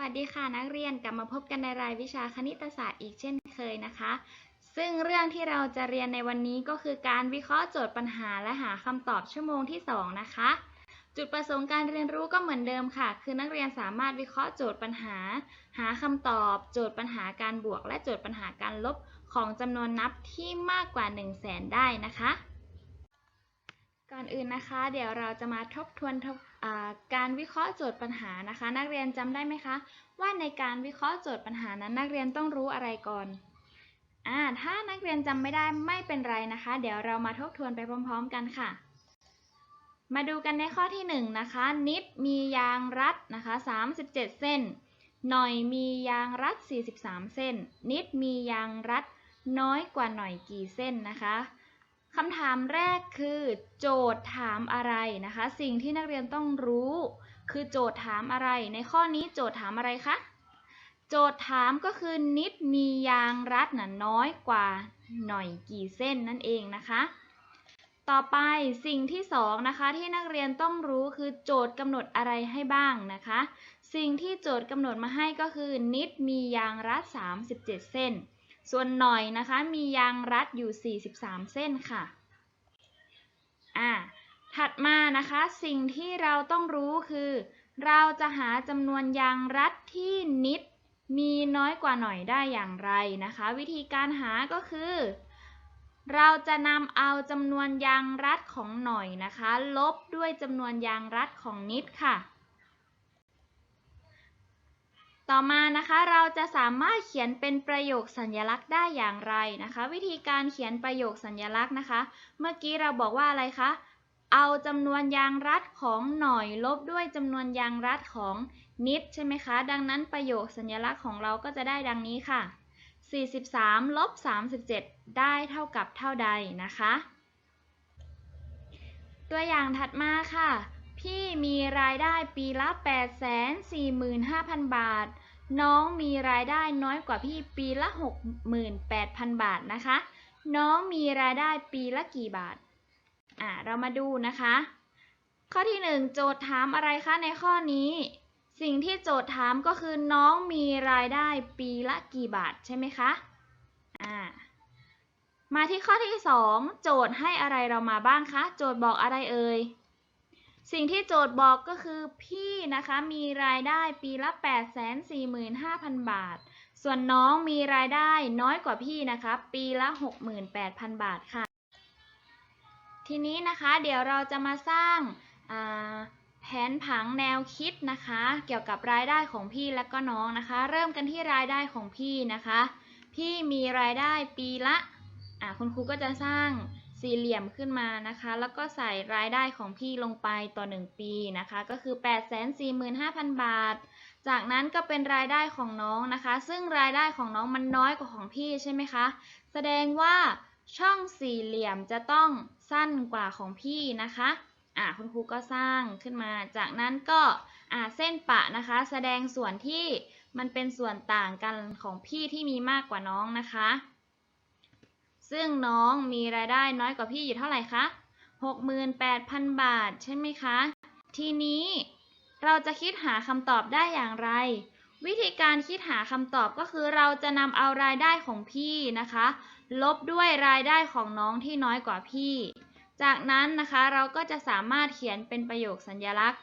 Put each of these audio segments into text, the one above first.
วัสดีค่ะนักเรียนกลับมาพบกันในรายวิชาคณิตศาสตร์อีกเช่นเคยนะคะ ซึ่งเรื่องที่เราจะเรียนในวันนี้ก็คือการวิเคราะห์โจทย์ปัญหาและหาคำตอบชั่วโมงที่ 2 นะคะ จุดประสงค์การเรียนรู้ก็เหมือนเดิมค่ะ คือนักเรียนสามารถวิเคราะห์โจทย์ปัญหา หาคำตอบ โจทย์ปัญหาการบวก และโจทย์ปัญหาการลบของจำนวนนับที่มากกว่า 1 0 0 0 0แสนได้นะคะ ก่อนอื่นนะคะ เดี๋ยวเราจะมาทบทวนการวิเคราะห์โจทย์ปัญหานะคะ นักเรียนจำได้ไหมคะ ว่าในการวิเคราะห์โจทย์ปัญหานั้น นักเรียนต้องรู้อะไรก่อนอ่าถ้านักเรียนจำไม่ได้ไม่เป็นไรนะคะ เดี๋ยวเรามาทบทวนไปพร้อม ๆ กันค่ะ มาดูกันในข้อที่1นะคะ นิดมียางรัดนะคะ 37 เส้น หน่อยมียางรัด 43 เส้น นิดมียางรัดน้อยกว่าหน่อยกี่เส้นนะคะ คำถามแรกคือโจทย์ถามอะไรนะคะ สิ่งที่นักเรียนต้องรู้ คือโจทย์ถามอะไร ในข้อนี้โจทย์ถามอะไรคะ โจทย์ถามก็คือนิดมียางรัดหน่ะน้อยกว่าหน่อยกี่เส้นนั่นเองนะคะ ต่อไปสิ่งที่สองนะคะที่นักเรียนต้องรู้คือโจทย์กำหนดอะไรให้บ้างนะคะ สิ่งที่โจทย์กำหนดมาให้ก็คือนิดมียางรัด 37 เส้น ส่วนหน่อยนะคะมียางรัดอยู่ 43 เส้นค่ะ อ่า ถัดมานะคะสิ่งที่เราต้องรู้คือ เราจะหาจำนวนยางรัดที่นิดมีน้อยกว่าหน่อยได้อย่างไรนะคะ วิธีการหาก็คือ เราจะนำเอาจำนวนยางรัดของหน่อยนะคะ ลบด้วยจำนวนยางรัดของนิดค่ะ ต่อมานะคะเราจะสามารถเขียนเป็นประโยคสัญลักษณ์ได้อย่างไรนะคะ วิธีการเขียนประโยคสัญลักษณ์นะคะ เมื่อกี้เราบอกว่าอะไรคะเอาจำนวนยางรัดของหน่อยลบด้วยจำนวนยางรัดของนิดใช่ไหมคะ ดังนั้นประโยคสัญลักษณ์ของเราก็จะได้ดังนี้ค่ะ 43ลบ37 ได้เท่ากับเท่าใดนะคะ ตัวอย่างถัดมาค่ะ พี่มีรายได้ปีละ 845,000 บาท น้องมีรายได้น้อยกว่าพี่ปีละ 68,000 บาทนะคะ น้องมีรายได้ปีละกี่บาท อ่า เรามาดูนะคะ ข้อที่ 1 โจทย์ถามอะไรคะในข้อนี้ สิ่งที่โจทย์ถามก็คือน้องมีรายได้ปีละกี่บาทใช่ไหมคะ อ่ามาที่ข้อที่ 2 โจทย์ให้อะไรเรามาบ้างคะ โจทย์บอกอะไรเอ่ย สิ่งที่โจทย์บอกก็คือพี่นะคะมีรายได้ปีละ 845,000 บาท ส่วนน้องมีรายได้น้อยกว่าพี่นะคะ ปีละ 68,000 บาทค่ะ ทีนี้นะคะเดี๋ยวเราจะมาสร้างาแผนผังแนวคิดนะคะ เกี่ยวกับรายได้ของพี่และก็น้องนะคะ เริ่มกันที่รายได้ของพี่นะคะ พี่มีรายได้ปีละคุณครูก็จะสร้าง สี่เหลี่ยมขึ้นมานะคะ แล้วก็ใส่รายได้ของพี่ลงไปต่อ 1 ปีนะคะ ก็คือ 845,000 บาท จากนั้นก็เป็นรายได้ของน้องนะคะ ซึ่งรายได้ของน้องมันน้อยกว่าของพี่ใช่ไหมคะ แสดงว่าช่องสี่เหลี่ยมจะต้องสั้นกว่าของพี่นะคะอ่าคุณครูก็สร้างขึ้นมา จากนั้นก็อ่าเส้นปะนะคะ แสดงส่วนที่มันเป็นส่วนต่างกันของพี่ที่มีมากกว่าน้องนะคะ ซึ่งน้องมีรายได้น้อยกว่าพี่อยู่เท่าไหร่คะ68,000 บาท ใช่ไหมคะ ทีนี้เราจะคิดหาคำตอบได้อย่างไร วิธีการคิดหาคำตอบก็คือเราจะนำเอารายได้ของพี่นะคะ ลบด้วยรายได้ของน้องที่น้อยกว่าพี่ จากนั้นนะคะเราก็จะสามารถเขียนเป็นประโยคสัญลักษณ์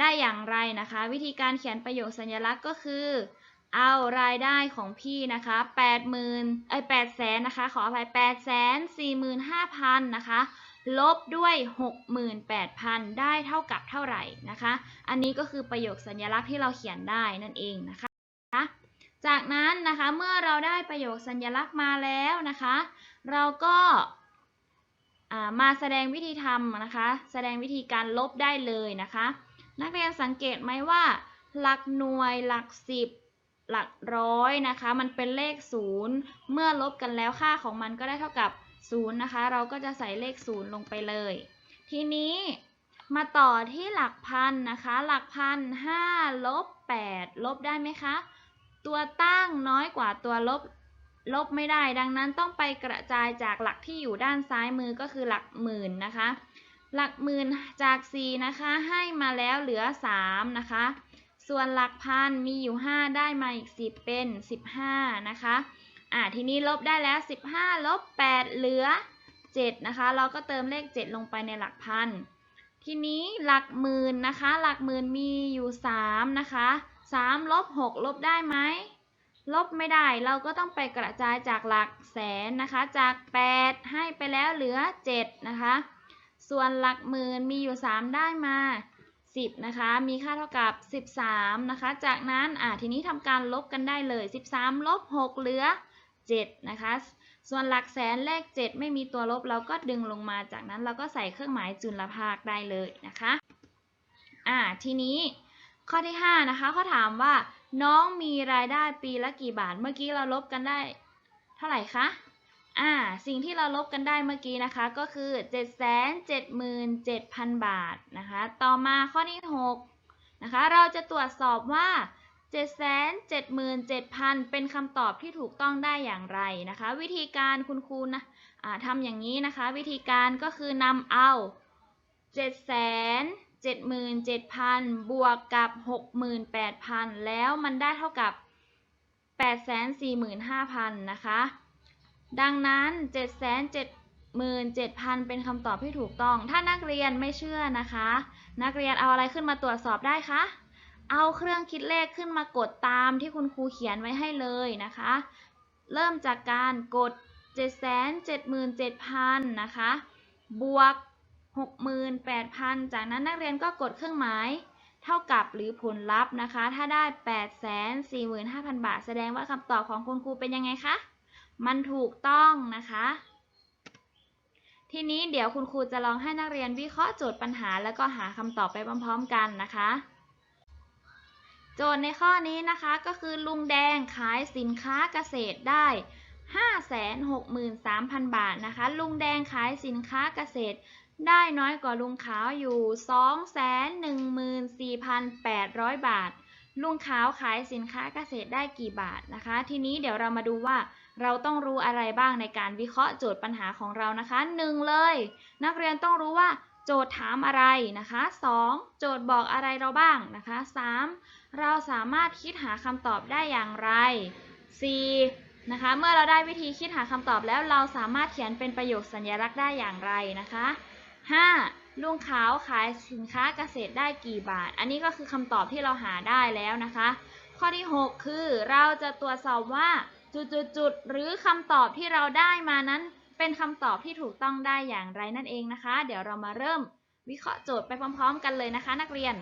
ได้อย่างไรนะคะ วิธีการเขียนประโยคสัญลักษณ์ก็คือ เอารายได้ของพี่นะคะ80,000เอ้ย8แสนนะคะ ขออภัย8แสน45,000นะคะ ลบด้วย68,000ได้เท่ากับเท่าไหร่นะคะ อันนี้ก็คือประโยคสัญลักษณ์ที่เราเขียนได้นั่นเองนะคะ จากนั้นนะคะเมื่อเราได้ประโยคสัญลักษณ์มาแล้วนะคะ เราก็มาแสดงวิธีทำนะคะ แสดงวิธีการลบได้เลยนะคะ นักเรียนสังเกตไหมว่า หลักหน่วยหลักสิบ หลักร้อยนะคะ มันเป็นเลขศูนย์เมื่อลบกันแล้วค่าของมันก็ได้เท่ากับศูนย์นะคะ เราก็จะใส่เลขศูนย์ลงไปเลย ทีนี้มาต่อที่หลักพันนะคะ หลักพันห้าลบแปดลบได้ไหมคะ ตัวตั้งน้อยกว่าตัวลบลบไม่ได้ ดังนั้นต้องไปกระจายจากหลักที่อยู่ด้านซ้ายมือก็คือหลักหมื่นนะคะ หลักหมื่นจาก 4 นะคะ ให้มาแล้วเหลือ 3 นะคะ ส่วนหลักพันมีอยู่ 5 ได้มาอีก 10 เป็น 15 นะคะ อ่าทีนี้ลบได้แล้ว 15 ลบ 8 เหลือ 7 นะคะ เราก็เติมเลข 7 ลงไปในหลักพัน ทีนี้หลักหมื่นนะคะ หลักหมื่นมีอยู่ 3 นะคะ 3 ลบ 6 ลบได้ไหม ลบไม่ได้ เราก็ต้องไปกระจายจากหลักแสนนะคะ จาก 8 ให้ไปแล้วเหลือ 7 นะคะ ส่วนหลักหมื่นมีอยู่ 3 ได้มา 10 นะคะ มีค่าเท่ากับ 13 นะคะ จากนั้นอ่าทีนี้ทำการลบกันได้เลย 13 ลบ 6 เหลือ 7 นะคะ ส่วนหลักแสนเลข 7 ไม่มีตัวลบเราก็ดึงลงมา จากนั้นเราก็ใส่เครื่องหมายจุลภาคได้เลยนะคะอ่าทีนี้ข้อที่ 5 นะคะเขาถามว่าน้องมีรายได้ปีละกี่บาท เมื่อกี้เราลบกันได้ เท่าไหร่คะ อ่าสิ่งที่เราลบกันได้เมื่อกี้นะคะก็คือ 777,000 บาทนะคะ ต่อมาข้อที่6นะคะ เราจะตรวจสอบว่า 777,000 เป็นคำตอบที่ถูกต้องได้อย่างไรนะคะ วิธีการคุณครูนะทำอย่างนี้นะคะ วิธีการก็คือนำเอา 777,000 บวกกับ 68,000 แล้วมันได้เท่ากับ 845,000 นะคะ ดังนั้น 777,000 เป็นคำตอบที่ถูกต้อง ถ้านักเรียนไม่เชื่อนะคะ นักเรียนเอาอะไรขึ้นมาตรวจสอบได้คะ เอาเครื่องคิดเลขขึ้นมากดตามที่คุณครูเขียนไว้ให้เลยนะคะ เริ่มจากการกด 777,000 นะคะ บวก 68,000 จากนั้นนักเรียนก็กดเครื่องหมายเท่ากับหรือผลลัพธ์นะคะ ถ้าได้ 845,000 บาท แสดงว่าคำตอบของคุณครูเป็นยังไงคะ มันถูกต้องนะคะ ทีนี้เดี๋ยวคุณครูจะลองให้นักเรียนวิเคราะห์โจทย์ปัญหา แล้วก็หาคำตอบไปพร้อมๆกันนะคะ โจทย์ในข้อนี้นะคะก็คือลุงแดงขายสินค้าเกษตรได้ 563,000 บาทนะคะ ลุงแดงขายสินค้าเกษตรได้น้อยกว่าลุงขาวอยู่ 214,800 บาท ลุงขาวขายสินค้าเกษตรได้กี่บาทนะคะ ทีนี้เดี๋ยวเรามาดูว่า เราต้องรู้อะไรบ้างในการวิเคราะห์โจทย์ปัญหาของเรานะคะหนึ่งเลย นักเรียนต้องรู้ว่าโจทย์ถามอะไรนะคะสองโจทย์บอกอะไรเราบ้างนะคะสามเราสามารถคิดหาคำตอบได้อย่างไรสี่นะคะ เมื่อเราได้วิธีคิดหาคำตอบแล้วเราสามารถเขียนเป็นประโยคสัญลักษณ์ได้อย่างไรนะคะ 5. ลุงขาวขายสินค้าเกษตรได้กี่บาท อันนี้ก็คือคำตอบที่เราหาได้แล้วนะคะ ข้อที่ 6 คือเราจะตรวจสอบว่า จุดๆๆหรือคำตอบที่เราได้มานั้น เป็นคำตอบที่ถูกต้องได้อย่างไรนั่นเองนะคะ เดี๋ยวเรามาเริ่มวิเคราะห์โจทย์ไปพร้อม ๆ กันเลยนะคะ นักเรียน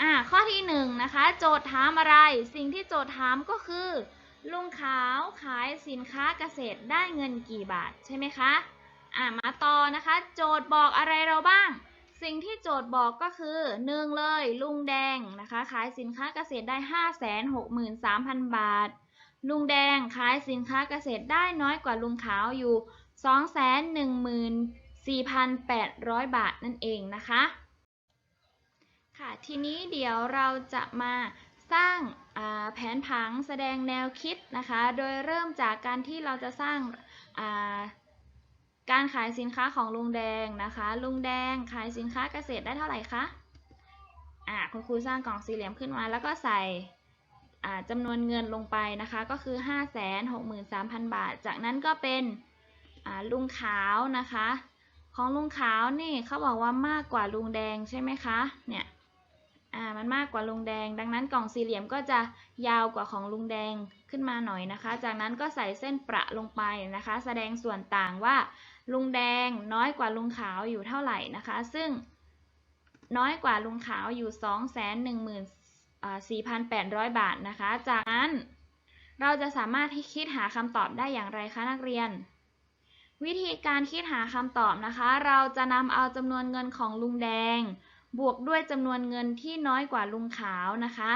อ่าข้อที่1นะคะ โจทย์ถามอะไร สิ่งที่โจทย์ถามก็คือ ลุงขาวขายสินค้าเกษตรได้เงินกี่บาทใช่ไหมคะอ่ามาต่อนะคะ โจทย์บอกอะไรเราบ้าง สิ่งที่โจทย์บอกก็คือหนึ่งเลยลุงแดงนะคะ ขายสินค้าเกษตรได้ 563,000 บาท ลุงแดงขายสินค้าเกษตรได้น้อยกว่าลุงขาวอยู่ 214,800 บาทนั่นเองนะคะ ค่ะ ทีนี้เดี๋ยวเราจะมาสร้างาแผนผังแสดงแนวคิดนะคะ โดยเริ่มจากการที่เราจะสร้างาการขายสินค้าของลุงแดงนะคะ ลุงแดงขายสินค้าเกษตรได้เท่าไหร่คะ อ่า คุณครูสร้างกล่องสี่เหลี่ยมขึ้นมาแล้วก็ใส่ จำนวนเงินลงไปนะคะก็คือ 563,000 บาท จากนั้นก็เป็นลุงขาวนะคะ ของลุงขาวนี่เขาบอกว่ามากกว่าลุงแดงใช่ไหมคะเนี่ยมันมากกว่าลุงแดง ดังนั้นกล่องสี่เหลี่ยมก็จะยาวกว่าของลุงแดงขึ้นมาหน่อยนะคะ จากนั้นก็ใส่เส้นประลงไปนะคะ แสดงส่วนต่างว่า ลุงแดงน้อยกว่าลุงขาวอยู่เท่าไหร่นะคะ ซึ่งน้อยกว่าลุงขาวอยู่ 4,800 บาทนะคะ จากนั้นเราจะสามารถที่คิดหาคำตอบได้อย่างไรคะนักเรียน วิธีการคิดหาคำตอบนะคะ เราจะนำเอาจำนวนเงินของลุงแดง บวกด้วยจำนวนเงินที่น้อยกว่าลุงขาวนะคะ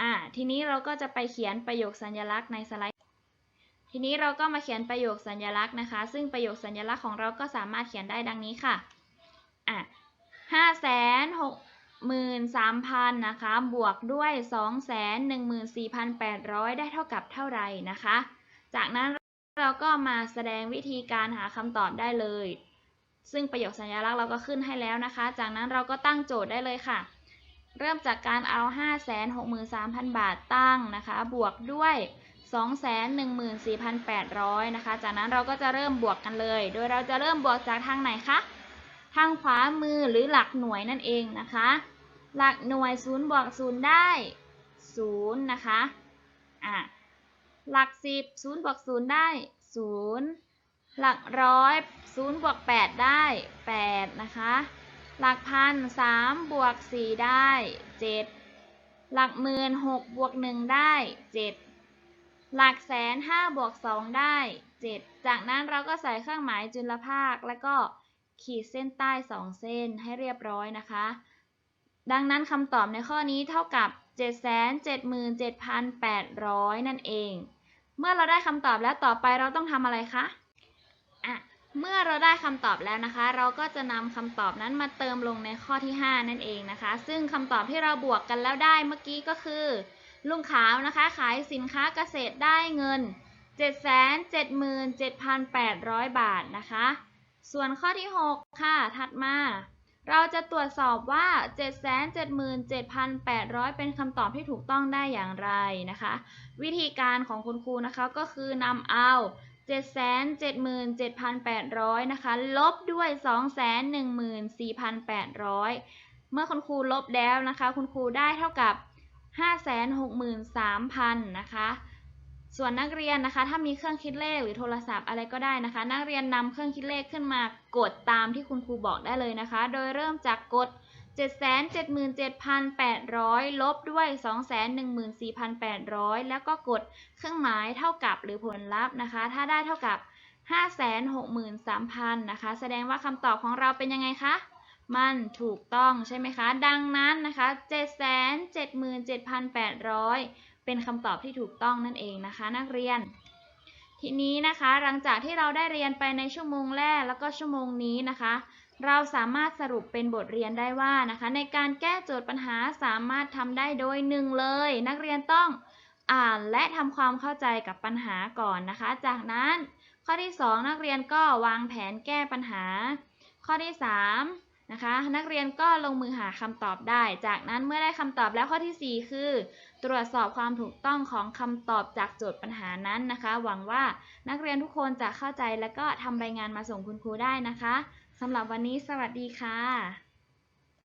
อ่าทีนี้เราก็จะไปเขียนประโยคสัญลักษณ์ในสไลด์ ทีนี้เราก็มาเขียนประโยคสัญลักษณ์นะคะ ซึ่งประโยคสัญลักษณ์ของเราก็สามารถเขียนได้ดังนี้ค่ะอะห้าแสนหก หมื่นสามพันนะคะ บวกด้วยสองแสนหนึ่งหมื่นสี่พันแปดร้อยได้เท่ากับเท่าไหร่นะคะ จากนั้นเราก็มาแสดงวิธีการหาคำตอบได้เลย ซึ่งประโยคสัญลักษณ์เราก็ขึ้นให้แล้วนะคะ จากนั้นเราก็ตั้งโจทย์ได้เลยค่ะ เริ่มจากการเอา 563,000 บาทตั้งนะคะ บวกด้วย214,800 นะคะ จากนั้นเราก็จะเริ่มบวกกันเลย โดยเราจะเริ่มบวกจากทางไหนคะ ทางขวามือหรือหลักหน่วยนั่นเองนะคะ หลักหน่วย0บวก0ได้0นะคะ อะ หลัก10 0บวก0ได้0หลักร้อย0บวก8ได้8นะคะ หลักพัน3บวก4ได้7หลักหมื่น6บวก1ได้7หลักแสน5บวก2ได้7จากนั้นเราก็ใส่เครื่องหมายจุลภาค แล้วก็ขีดเส้นใต้2เส้นให้เรียบร้อยนะคะ ดังนั้นคำตอบในข้อนี้เท่ากับ 777,800 นั่นเอง เมื่อเราได้คำตอบแล้วต่อไปเราต้องทำอะไรคะอะเมื่อเราได้คำตอบแล้วนะคะ เราก็จะนำคำตอบนั้นมาเติมลงในข้อที่ 5 นั่นเองนะคะ ซึ่งคำตอบที่เราบวกกันแล้วได้เมื่อกี้ก็คือ ลุงขาวนะคะ ขายสินค้าเกษตรได้เงิน 777,800 บาทนะคะ ส่วนข้อที่ 6 ค่ะ ถัดมา เราจะตรวจสอบว่า 777,800 เป็นคำตอบที่ถูกต้องได้อย่างไรนะคะ วิธีการของคุณครูนะคะก็คือนำเอา 777,800 นะคะ ลบด้วย 214,800 เมื่อคุณครูลบแล้วนะคะ คุณครูได้เท่ากับ 563,000 นะคะ ส่วนนักเรียนนะคะ ถ้ามีเครื่องคิดเลขหรือโทรศัพท์อะไรก็ได้นะคะ นักเรียนนำเครื่องคิดเลขขึ้นมากดตามที่คุณครูบอกได้เลยนะคะ โดยเริ่มจากกด 777,800 ลบด้วย 214,800 แล้วก็กดเครื่องหมายเท่ากับหรือผลลัพธ์นะคะ ถ้าได้เท่ากับ 563,000นะคะ แสดงว่าคำตอบของเราเป็นยังไงคะมันถูกต้องใช่ไหมคะ ดังนั้นนะคะ 777,800 เป็นคำตอบที่ถูกต้องนั่นเองนะคะ นักเรียน ทีนี้นะคะหลังจากที่เราได้เรียนไปในชั่วโมงแรกแล้วก็ชั่วโมงนี้นะคะ เราสามารถสรุปเป็นบทเรียนได้ว่านะคะ ในการแก้โจทย์ปัญหาสามารถทำได้โดยหนึ่งเลย นักเรียนต้องอ่านและทำความเข้าใจกับปัญหาก่อนนะคะ จากนั้นข้อที่ 2 นักเรียนก็วางแผนแก้ปัญหา ข้อที่3นะคะ นักเรียนก็ลงมือหาคำตอบได้ จากนั้นเมื่อได้คำตอบแล้วข้อทีสี่4 คือ ตรวจสอบความถูกต้องของคำตอบจากโจทย์ปัญหานั้นนะคะ หวังว่านักเรียนทุกคนจะเข้าใจและก็ทำรายงานมาส่งคุณครูได้นะคะสำหรับวันนี้สวัสดีค่ะ